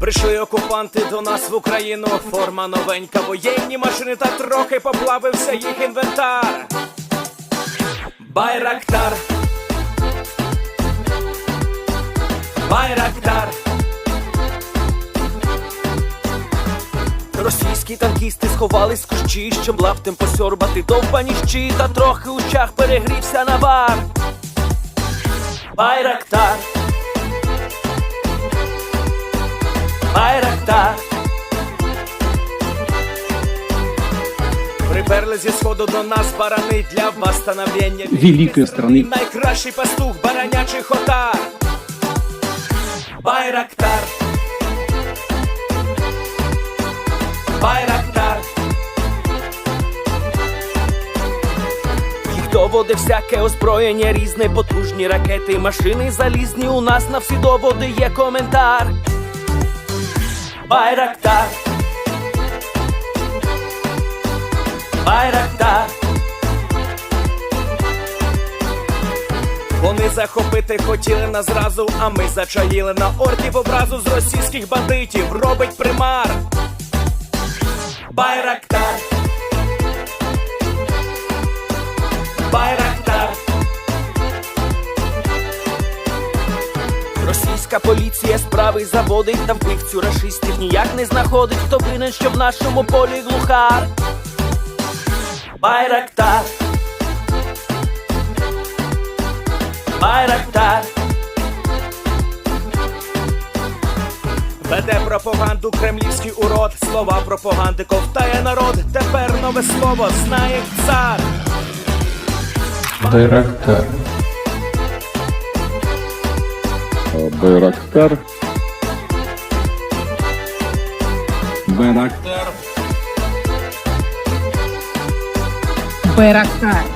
Прийшли окупанти до нас в Україну. Форма новенька, воєнні машини та трохи поплавився їх інвентар. Байрактар. Байрактар. Російські танкісти сховались в кущі, щоб лаптем посьорбати довбані щі, та трохи у чах перегрівся навар. Байрактар. Байрактар. Приперли зі сходу до нас барани для восстановлення Великої страны. Найкращий пастух баранячий хотар. Байрактар. Байрактар. Доводи всяке озброєння різне, потужні ракети, машини залізні. У нас на всі доводи є коментар. Байрактар. Байрактар. Вони захопити хотіли нас зразу, а ми зачаїли на орків образу з російських бандитів. Робить примар. Байрактар. Байрактар. Російська поліція справи заводить та вбивцю рашистів ніяк не знаходить, хто винен, що в нашому полі глухар. Байрактар. Байрактар. Веде пропаганду кремлівський урод, слова пропаганди ковтає народ. Тепер нове слово знає цар. Байрактар. Байрактар. Байрактар. Байрактар.